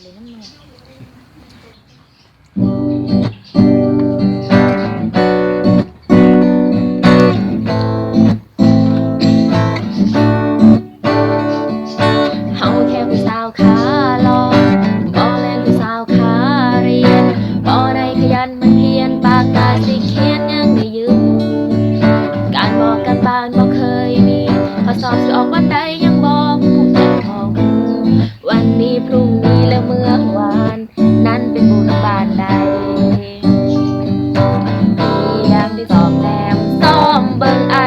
เลยน้ำมันเฮาแค่ผู้สาวขาลอง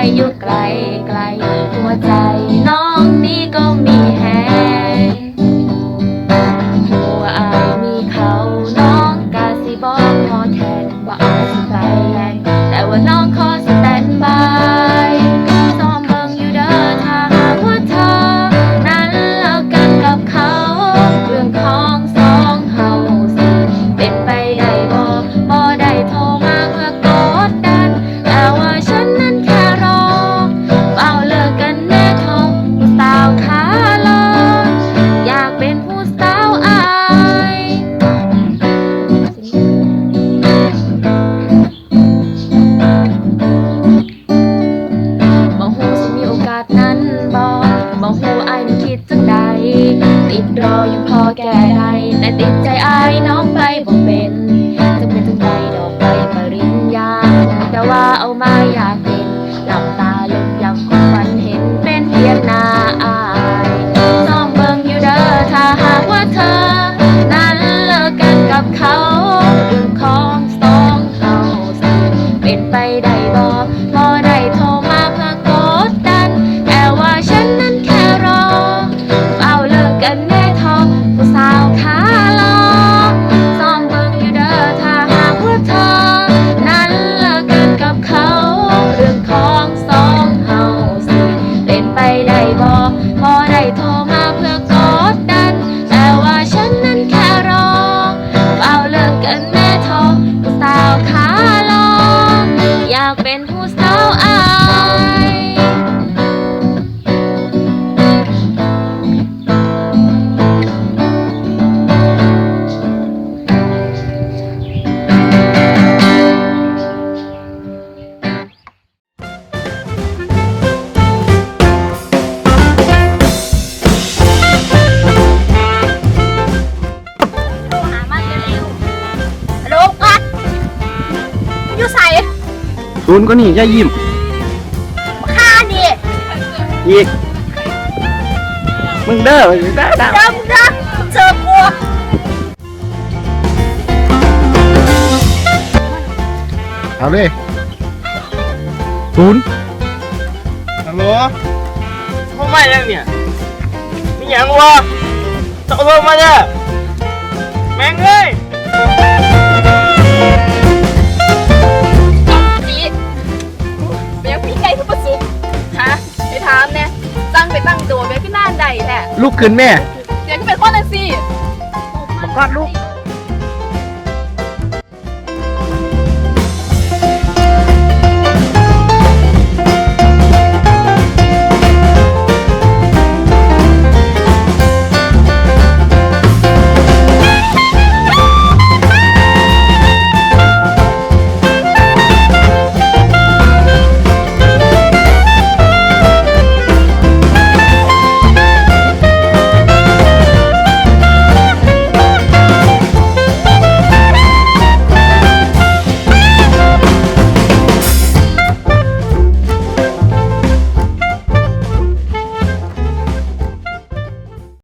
อายอยู่ไกลไกลหัวใจน้องนี่ก็มีแฮง บ่ฮู้อายมันคิดจังใดติดรอยังพอแก้ได้แต่ติดใจอายน้องไปบ่เป็นจะเป็นจังใดดอกไปปริญญาแต่ว่าเอามาอยากเห็นหลับตาลงยังคงฝันเห็นเป็นเพียงหน้าอายซ้อมเบิ่งอยู่เด้อถ้าหากว่าเธอ นั้นเลิกกันกับเขาเรื่องของสองเฮาสิเป็นไปได้า ศูนย์ก็นี่อย่ายิ้มค่านี่อีก มึงเด้อได้ได้เดิมเดิมเจอกูเอาเลยศูนย์ฮัลโหลเข้ามาแล้วเนี่ยมีหยังวะตกลงมาเด้อแม่งเอ้ย ลูกขึ้นแม่เบียกก็เป็นคนละสิ บอกกอดลูก